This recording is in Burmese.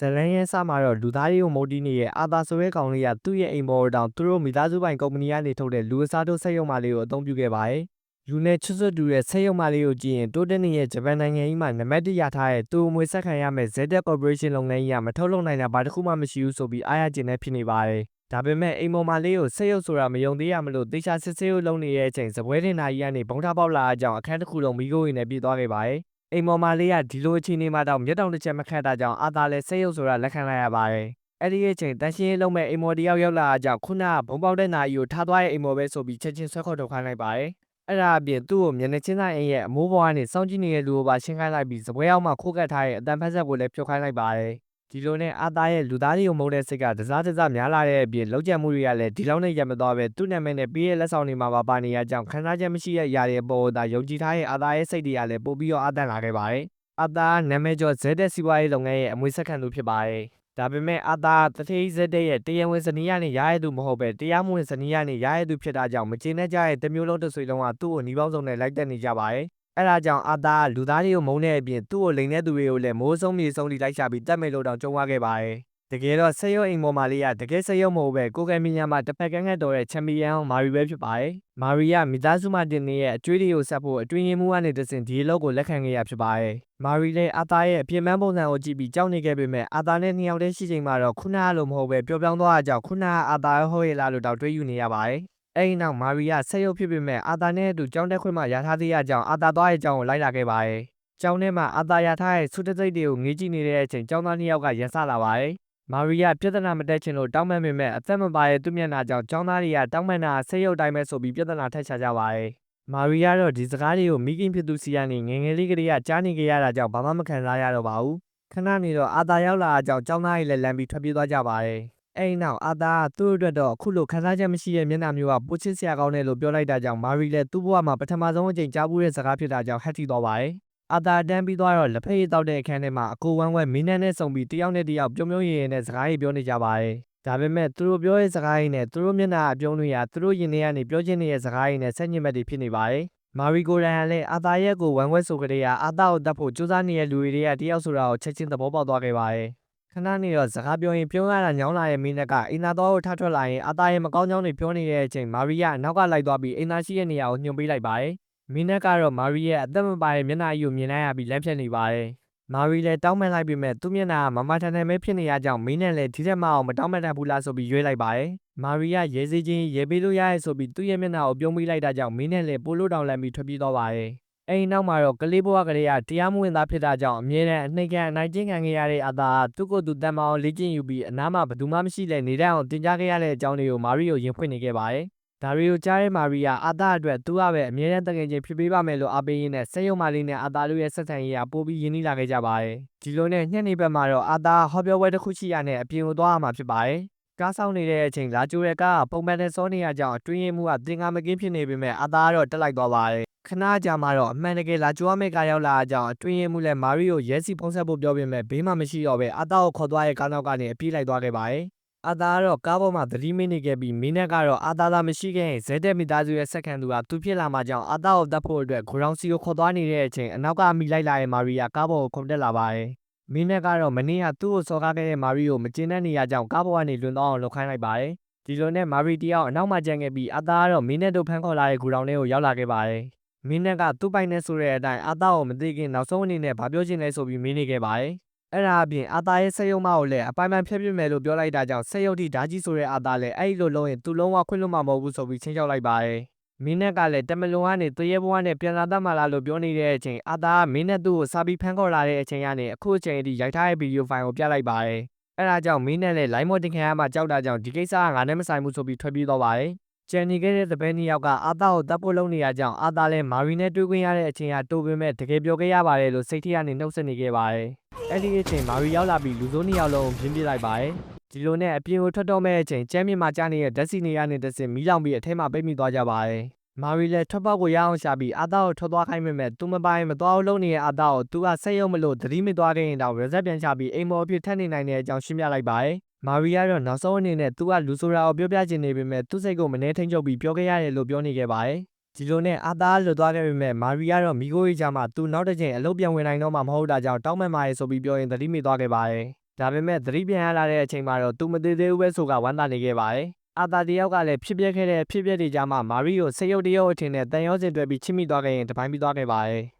ဇလန်ရဲ့စမှာတော့လူသားတွေကိုမုတ်တီးနေတဲ့အာသာဆိုရဲကောင်လေးကသူ့ရဲ့အိမ်ပေါ်တောင်သူတို့မိသားစုပိုင်ကုမ္ပဏီကနေထုတ်တဲ့လူအစားတို့စက်ရုံမလေးကိုအသုံးပြုခဲ့ပါတယ်။လူနဲ့ချွတ်ချွတ်တူတဲ့စက်ရုံမလေးကိုကြည့်ရင်တိုးတက်နေတဲ့ဂျပန်နိုင်ငံကြီးမှာနံပါတ်1ရထားတဲ့သူ့အမွေဆက်ခံရမဲ့ ZTE Corporation လုပ်ငန်းကြီးကမထုတ်လုပ်နိုင်တာဘာတစ်ခုမှမရှိဘူးဆိုပြီးအားရကျင်နေဖြစ်နေပါတယ်။ဒါပေမဲ့အိမ်ပေါ်မလေးကိုစက်ရုပ်ဆိုတာမယုံသေးရမလို့တေချာစစ်ဆေးလို့လုပ်နေတဲ့အချိန်စပွဲတင်နာကြီးကနေဘုံထားပေါက်လာအကြောင်းအခန်းတစ်ခုလုံးမိခိုးရည်နဲ့ပြေးသွားခဲ့ပါတယ်။ အိမ်မော်မာလေးကဒီလိုအခြေအနေမှာတော့မျက်တောင်တစ်ချက်မခတ်တာကြောင့်အာသာလည်းစိတ်ရုပ်ဆိုတာလက်ခံလိုက်ရပါတယ်။အဲ့ဒီအချိန်တန်ရှင်းရေးလုံးမဲ့အိမ်မော်တယောက်ရောက်လာတာကြောင့်ခုနကဘုံပေါက်တဲ့နာကြီးကိုထားသွားတဲ့အိမ်မော်ပဲဆိုပြီးချက်ချင်းဆွဲခေါ်ထုတ်ခိုင်းလိုက်ပါတယ်။အဲ့ဒါအပြင်သူ့ကိုမျက်နှာချင်းဆိုင်အိမ်ရဲ့အမိုးပေါ်ကနေစောင့်ကြည့်နေတဲ့လူကိုပါရှင်းခိုင်းလိုက်ပြီးစပွဲရောက်မှခိုးကတ်ထားတဲ့အတန်ဖက်ဆက်ကိုလည်းဖြုတ်ခိုင်းလိုက်ပါတယ်။ ဒီလိုနဲ့အာသာရဲ့လူသားတွေကိုမုန်းတဲ့စိတ်ကတစားတစားများလာတဲ့အပြင်လောက်ကျန်မှုတွေကလည်းဒီလောက်နဲ့ရမသွားပဲသူ့နာမည်နဲ့ပြီးရဲ့လက်ဆောင်တွေမှာပါပါနေရကြောင်းခံစားချက်မရှိတဲ့ຢာတွေအပေါ်သာယုံကြည်ထားတဲ့အာသာရဲ့စိတ်တွေကလည်းပို့ပြီးတော့အာတန်လာခဲ့ပါတယ်။အာသာနာမည်ကျော်ဇက်တဲ့စီးပွားရေးလုပ်ငန်းရဲ့အမွေဆက်ခံသူဖြစ်ပါတယ်။ဒါပေမဲ့အာသာတထေးဇက်တဲ့ရဲ့တရားဝင်ဇနီးရနဲ့ရရတဲ့သူမဟုတ်ပဲတရားမဝင်ဇနီးရနဲ့ရရတဲ့သူဖြစ်တာကြောင့်မကျေနပ်ကြတဲ့တမျိုးလုံးတစ်ဆွေလုံးကသူ့ကိုနှီးပေါင်းစုံနဲ့လိုက်တက်နေကြပါတယ်။ အဲဒါကြောင့်အာသာကလူသားတွေကိုမုန်းတဲ့အပြင်သူ့ကိုလိန်တဲ့သူတွေကိုလည်းမိုးဆုံးမြေဆုံးထိလိုက်ရှာပြီးတတ်မဲ့လို့တောင်ကြုံရခဲ့ပါတယ်။တကယ်တော့ဆက်ရုပ်အိမ်ပေါ်မှာလေးကတကယ်ဆက်ရုပ်မဟုတ်ပဲကိုကယ်မီညာမှာတစ်ဖက်ကန်းကတ်တော်တဲ့ချန်ပီယံမာရီပဲဖြစ်ပါတယ်။မာရီကမိသားစုမှတင်နေရဲ့အကျွေးတွေကိုဆက်ဖို့အတွင်းရင်မှုကနေတဆင့်ဒီအလုပ်ကိုလက်ခံခဲ့ရဖြစ်ပါတယ်။မာရီလည်းအာသာရဲ့အပြင်းပန်းပုံစံကိုကြည့်ပြီးကြောက်နေခဲ့ပေမဲ့အာသာနဲ့နှစ်ယောက်တည်းရှိချိန်မှာတော့ခုနကလိုမဟုတ်ပဲပျော်ပြောင်းသွားတာကြောင့်ခုနကအာသာရဲ့ဟုတ်ရဲ့လားလို့တောင်တွေးယူနေရပါတယ်။ အဲဒီနောက်မာရီကဆက်ရုပ်ဖြစ်ပေမဲ့အာသာနဲ့အတူကြောင်းတက်ခွင့်မှရထားသေးရကြောင်းအာသာသွားရဲ့ကြောင်းကိုလိုက်လာခဲ့ပါတယ်။ကျောင်းထဲမှာအာသာရထားရဲ့ဆုတသိက်တွေကိုငေးကြည့်နေတဲ့အချိန်ကျောင်းသားနှစ်ယောက်ကရန်စလာပါတယ်။မာရီယာပြဿနာမတက်ချင်လို့တောင်းပန်ပေမဲ့အသက်မပါရဲ့သူ့မျက်နှာကြောင့်ကျောင်းသားတွေကတောင်းပန်တာဆေးရုပ်တိုင်းပဲဆိုပြီးပြဿနာထက်ချကြပါတယ်။မာရီယာတော့ဒီစကားတွေကိုမိခင်ဖြစ်သူစီကနေငယ်ငယ်လေးကလေးကကြားနေကြရတာကြောင့်ဘာမှမခံစားရတော့ပါဘူး။ခဏနေတော့အာသာရောက်လာတာကြောင့်ကျောင်းသားတွေလည်းလမ်းပြီးထွက်ပြေးသွားကြပါတယ်။ အဲဒီနောက်အာသာကသူ့အတွက်တော့အခုလိုခံစားချက်မရှိတဲ့မျက်နှာမျိုးကပိုချစ်စရာကောင်းတယ်လို့ပြောလိုက်တာကြောင့်မာရီလည်းသူ့ဘဝမှာပထမဆုံးအကြိမ်ကြားဘူးတဲ့စကားဖြစ်တာကြောင့်ဟက်တီသွားပါတယ်။အာသာတန်းပြီးသွားတော့လက်ဖက်ရည်တောက်တဲ့အခန်းထဲမှာအကိုဝမ်းဝဲမင်းနဲ့နဲ့ဆုံပြီးတယောက်နဲ့တယောက်ပြုံးပြုံးရည်ရည်နဲ့စကားကြီးပြောနေကြပါတယ်။ဒါပေမဲ့သူတို့ပြောတဲ့စကားကြီးနဲ့သူတို့မျက်နှာအပြုံးတွေဟာသူတို့ရင်ထဲကနေပြောချင်နေတဲ့စကားကြီးနဲ့ဆက်ညစ်မဲ့တွေဖြစ်နေပါတယ်။မာရီကိုရန်ကလည်းအာသာရဲ့ကိုဝမ်းဝဲဆိုကြတဲ့အာသာကိုတတ်ဖို့ကြိုးစားနေတဲ့လူတွေတွေကတယောက်ဆိုတာကိုချက်ချင်းသဘောပေါက်သွားခဲ့ပါတယ်။ ခဏနေတော့စကားပြောရင်ပြုံးရတာညောင်းလာရဲ့မင်းနဲ့ကအင်နာတော်ကိုထထွက်လာရင်အာသာရဲ့မကောင်းကြောင်းတွေပြောနေတဲ့အချိန်မာရီယာနောက်ကလိုက်သွားပြီးအင်နာရှိရဲ့နေရာကိုညွှန်ပေးလိုက်ပါတယ်။မင်းနဲ့ကတော့မာရီရဲ့အသက်မပါတဲ့မျက်နှာကြီးကိုမြင်လိုက်ရပြီးလမ်းဖြတ်နေပါတယ်။မာရီလည်းတောင်းပန်လိုက်ပေမဲ့သူ့မျက်နှာကမမထန်ထန်ပဲဖြစ်နေရကြောင်းမင်းနဲ့လည်းဒီထက်မအောင်မတောင်းပန်တတ်ဘူးလားဆိုပြီးရွေးလိုက်ပါတယ်။မာရီကရဲစည်းချင်းရဲပေးလို့ရရဲဆိုပြီးသူ့ရဲ့မျက်နှာကိုပြုံးပေးလိုက်တာကြောင့်မင်းနဲ့လည်းပိုလို့တောင်လန့်ပြီးထွက်ပြေးသွားပါတယ်။ အဲဒီနောက်မှာတော့ကလေးဘဝကလေးကတရားမဝင်သားဖြစ်တာကြောင့်အမြဲတမ်းအနှိမ့်ခံအနိုင်ကျင့်ခံခဲ့ရတဲ့အာသာကသူ့ကိုယ်သူတန်မအောင်လေ့ကျင့်ယူပြီးအနားမှာဘယ်သူမှမရှိတဲ့နေတန်းအောင်တင် जा ခဲ့ရတဲ့အကြောင်းတွေကိုမာရီကိုရင်ဖွင့်နေခဲ့ပါတယ်။ဒါတွေကိုကြားတဲ့မာရီယာအာသာအတွက်သူကပဲအမြဲတမ်းတကယ်ချင်းဖြစ်ပေးပါမယ်လို့အားပေးရင်းနဲ့ဆက်ရုံမာလေးနဲ့အာသာတို့ရဲ့ဆက်ဆံရေးကပိုပြီးရင်းနှီးလာခဲ့ကြပါတယ်။ဒီလိုနဲ့ညနေဘက်မှာတော့အာသာဟောပြောပွဲတစ်ခုရှိရနဲ့အပြင်ကိုသွားရမှာဖြစ်ပါတယ်။ ကားဆောင်နေတဲ့အချိန်လာကြိုတဲ့ကားကပုံမှန်နဲ့စောနေရကြောင်းအတွင်းရင်မှုကတင်ကားမကင်းဖြစ်နေပေမဲ့အာသာကတော့တက်လိုက်သွားပါတယ်။ခဏကြာမှတော့အမှန်တကယ်လာကြိုရမယ့်ကားရောက်လာအကြောင်းအတွင်းရင်မှုလည်းမာရီကိုရဲစီဖုံးဆက်ဖို့ပြောပေမဲ့ဘေးမှာမရှိတော့ပဲအာသာကိုခေါ်သွားရဲ့ကားနောက်ကနေအပြေးလိုက်သွားခဲ့ပါတယ်။အာသာကတော့ကားပေါ်မှာသတိမင်းနေခဲ့ပြီးမင်းနဲ့ကတော့အာသာသာမရှိခဲ့ရင်ဇဲတက်မိသားစုရဲ့ဆက်ခံသူကသူဖြစ်လာမှကြောင့်အာသာကိုတတ်ဖို့အတွက်ဂိုရောင်စီကိုခေါ်သွားနေတဲ့အချိန်အနောက်ကမိလိုက်လာတဲ့မာရီယာကားပေါ်ကိုခုန်တက်လာပါတယ်။ မင်းနဲ့ကတော့မင်းကသူ့ကိုစော်ကားခဲ့တဲ့မာရီကိုမကျေနပ်နေရကြောင်းကားပေါ်ကနေလွန်သွားအောင်လုပ်ခိုင်းလိုက်ပါတယ်။ဒီလိုနဲ့မာရီတယောက်အနောက်မှကျန်ခဲ့ပြီးအာသာကတော့မင်းနဲ့တို့ဖမ်းခေါ်လာတဲ့ဂိုရောင်ထဲကိုရောက်လာခဲ့ပါတယ်။မင်းနဲ့ကသူ့ပိုင်နဲ့ဆိုတဲ့အတိုင်းအာသာကိုမသိခင်နောက်ဆုံးအနေနဲ့ဗာပြောချင်လဲဆိုပြီးမင်းနေခဲ့ပါတယ်။အဲ့ဒါအပြင်အာသာရဲ့ဆက်ယုံမကိုလည်းအပိုင်ပိုင်ဖျက်ပြစ်မယ်လို့ပြောလိုက်တာကြောင့်ဆက်ယုံတိဓာကြီးဆိုတဲ့အာသာလည်းအဲ့လိုလုံးရင်သူ့လုံးဝခွင့်လွှတ်မှာမဟုတ်ဘူးဆိုပြီးချင်းချောက်လိုက်ပါတယ်။ မင်းနဲ့ကလည်းတမလွန်ကနေတရေဘဝနဲ့ပြန်လာတတ်မှလားလို့ပြောနေတဲ့အချိန်အာသာကမင်းနဲ့သူ့ကိုစာပြီးဖမ်းခေါ်လာတဲ့အချိန်ကနေအခုအချိန်အထိရိုက်ထားတဲ့ဗီဒီယိုဖိုင်ကိုပြလိုက်ပါတယ်။အဲ့ဒါကြောင့်မင်းနဲ့လည်းလိုင်းမော်တင်ခံရမှကြောက်တာကြောင့်ဒီကိစ္စကငါနဲ့မဆိုင်ဘူးဆိုပြီးထွက်ပြေးသွားပါတယ်။ကျန်နေခဲ့တဲ့သပဲနှစ်ယောက်ကအာသာကိုတပ်ဖို့လုပ်နေရကြောင်းအာသာလည်းမာရီနဲ့တွေ့ခွင့်ရတဲ့အချိန်ကတိုးပေမဲ့တကယ်ပြောခဲ့ရပါတယ်လို့စိတ်ထဲကနေနှုတ်ဆက်နေခဲ့ပါတယ်။အဲ့ဒီအချိန်မာရီရောက်လာပြီးလူစိုးနှစ်ယောက်လုံးကိုပြင်းပြလိုက်ပါတယ်။ဒီလိုနဲ့အပြင်ကိုထွက်တော့မဲ့အချိန်ကျမ်းမြင့်မှာကြားနေတဲ့ဓာတ်စီနေရနဲ့တဆင်မီးလောင်ပြီးအထဲမှာပိတ်မိသွားကြပါတယ်။ မာရီလည်းထွက်ပေါက်ကိုရအောင်ရှာပြီးအာသာကိုထွက်သွားခိုင်းပေမဲ့သူမပိုင်မသွားအောင်လုပ်နေတဲ့အာသာကိုသူကဆက်ရုံမလို့သတိမသွားခဲ့ရင်တော့ရက်ဆက်ပြန်ချပြီးအိမ်မော်အဖြစ်ထပ်နေနိုင်တဲ့အကြောင်းရှင်းပြလိုက်ပါတယ်။မာရီကတော့နောက်ဆုံးအနေနဲ့သူကလူဆိုတာကိုပြောပြချင်နေပေမဲ့သူ့စိတ်ကိုမနှဲထိန်ချုပ်ပြီးပြောခဲ့ရတယ်လို့ပြောနေခဲ့ပါတယ်။ဒီလိုနဲ့အာသာလွတ်သွားခဲ့ပေမဲ့မာရီကတော့မိကိုရေးချမှာသူနောက်တစ်ချိန်အလုပ်ပြန်ဝင်နိုင်တော့မှမဟုတ်တာကြောင့်တောင်းပန်ပါရဲ့ဆိုပြီးပြောရင်သတိမိသွားခဲ့ပါတယ်။ဒါပေမဲ့သတိပြန်ရလာတဲ့အချိန်မှာတော့သူမသေးသေးဘူးပဲဆိုကဝမ်းသာနေခဲ့ပါတယ်။ အာသာတယောက်ကလည်းဖြစ်ပျက်ခဲ့တဲ့ဖြစ်ပျက်တွေကြားမှာမာရီကိုစိတ်ရုပ်တရုပ်အထင်နဲ့တန်ရောစင်တွဲပြီးချစ်မိသွားခဲ့ရင်တပိုင်းပြီးသွားခဲ့ပါတယ်။